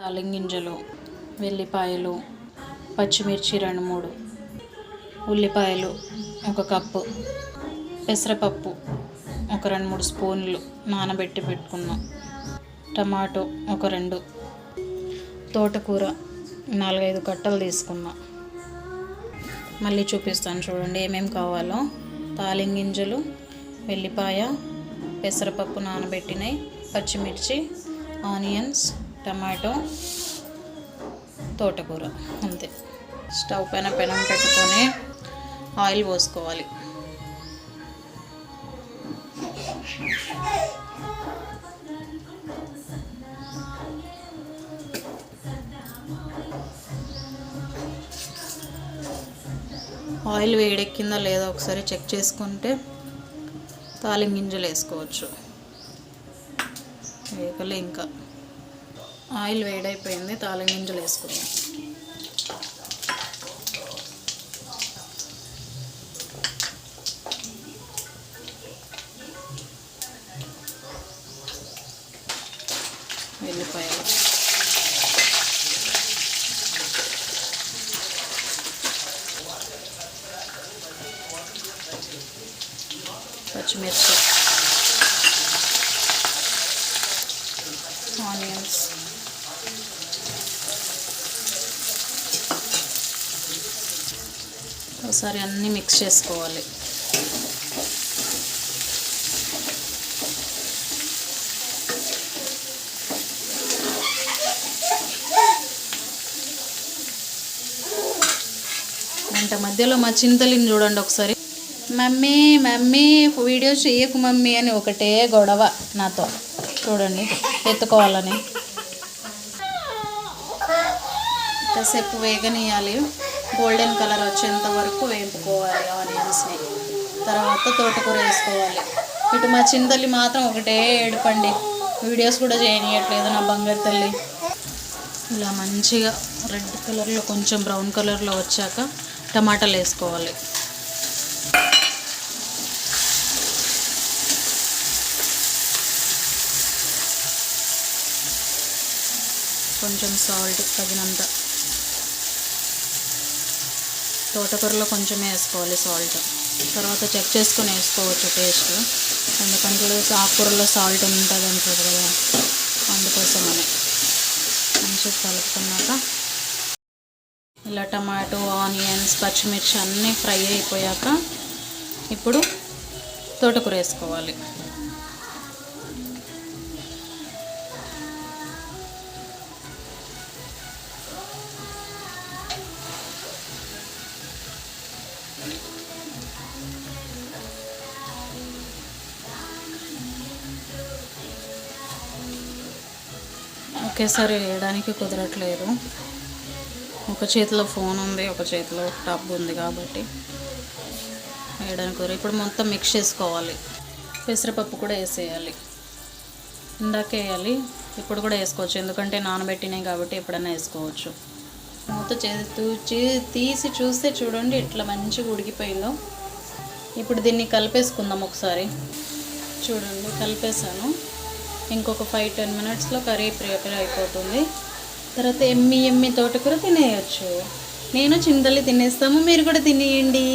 తాలింగింజలు వెల్లిపాయలు పచ్చిమిర్చి రెండు మూడు ఉల్లిపాయలు ఒక కప్పు పెసరపప్పు ఒక రెండు మూడు స్పూన్లు నానబెట్టి పెట్టుకున్నాం. టమాటో ఒక రెండు తోటకూర నాలుగైదు కట్టలు తీసుకున్నా. మళ్ళీ చూపిస్తాను చూడండి ఏమేమి కావాలో. తాలింగింజలు వెల్లిపాయ పెసరపప్పు నానబెట్టినవి పచ్చిమిర్చి ఆనియన్స్ టమాటో తోటకూర అంతే. స్టవ్ పైన పెనం పెట్టుకొని ఆయిల్ పోసుకోవాలి. ఆయిల్ వేడెక్కిందా లేదా ఒకసారి చెక్ చేసుకుంటే తాలింగింజలు వేసుకోవచ్చు. వేగలే ఇంకా. ఆయిల్ వేడైపోయింది తాలింపు గింజలు వేసుకుందాం. వెల్లిపాయలు. పచ్చిమిర్చి ఆనియన్స్ ఒకసారి అన్నీ మిక్స్ చేసుకోవాలి. గంట మధ్యలో మా చింతలిని చూడండి ఒకసారి. మమ్మీ మమ్మీ వీడియో చేయకు మమ్మీ అని ఒకటే గొడవ నాతో. చూడండి ఎత్తుకోవాలని. కాసేపు వేగనీయాలి గోల్డెన్ కలర్ వచ్చేంత వరకు వేపుకోవాలి ఆనియన్స్ని. తర్వాత తోటకూర వేసుకోవాలి. ఇటు మా చింతల్లి మాత్రం ఒకటే ఏడుపండి. వీడియోస్ కూడా చేయనీయట్లేదు నా బంగారు తల్లి. ఇలా మంచిగా రెడ్ కలర్లో కొంచెం బ్రౌన్ కలర్లో వచ్చాక టమాటాలు వేసుకోవాలి. కొంచెం సాల్ట్ తగినంత తోటకూరలో కొంచెం వేసుకోవాలి సాల్ట్. తర్వాత చెక్ చేసుకొని వేసుకోవచ్చు టేస్ట్. ఎందుకంటే ఆకుకూరలో సాల్ట్ ఉంటుంది అంటారు కదా అందుకోసం అని మంచిగా కలుపుకున్నాక ఇలా టమాటో ఆనియన్స్ పచ్చిమిర్చి అన్నీ ఫ్రై అయిపోయాక ఇప్పుడు తోటకూర వేసుకోవాలి. ఒకేసారి వేయడానికి కుదరట్లేదు. ఒక చేతిలో ఫోన్ ఉంది ఒక చేతిలో టబ్ ఉంది కాబట్టి వేయడానికి కుదరదు. ఇప్పుడు మొత్తం మిక్స్ చేసుకోవాలి. పెసరపప్పు కూడా వేసేయాలి. ఇందాక వేయాలి ఇప్పుడు కూడా వేసుకోవచ్చు. ఎందుకంటే నానబెట్టినాయి కాబట్టి ఎప్పుడైనా వేసుకోవచ్చు. మూత చేతి తీసి చూస్తే చూడండి ఇట్లా మంచిగా ఉడికిపోయిందో. ఇప్పుడు దీన్ని కలిపేసుకుందాం ఒకసారి. చూడండి కలిపేసాను ఇంకొక ఫైవ్ టెన్ మినిట్స్లో కర్రీ ప్రిపేర్ అయిపోతుంది. తర్వాత ఎమ్మి ఎమ్మి తోటకూర తినేయచ్చు. నేను చింతల్లి తినేస్తాము మీరు కూడా తినేయండి.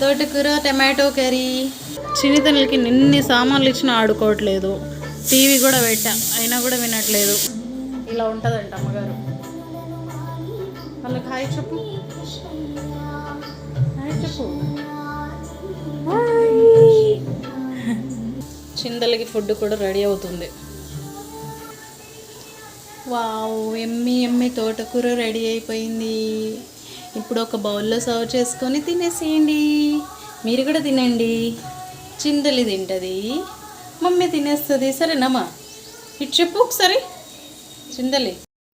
తోటకూర టమాటో కర్రీ. చిన్నతనలకి నిన్ని సామాన్లు ఇచ్చినా ఆడుకోవట్లేదు. టీవీ కూడా పెట్టా అయినా కూడా వినట్లేదు. ఇలా ఉంటుందంట అమ్మగారు. వాళ్ళకి హాయ్ చెప్పు. హాయ్ చెప్పు. చిందలకి ఫుడ్ కూడా రెడీ అవుతుంది. వావ్ ఎమ్మి ఎమ్మి తోటకూర రెడీ అయిపోయింది. ఇప్పుడు ఒక బౌల్లో సర్వ్ చేసుకొని తినేసేయండి. మీరు కూడా తినండి. చిందలి తింటుంది మమ్మీ తినేస్తుంది. సరేనమ్మా? ఇటు చెప్పు ఒకసారి. చిందలి.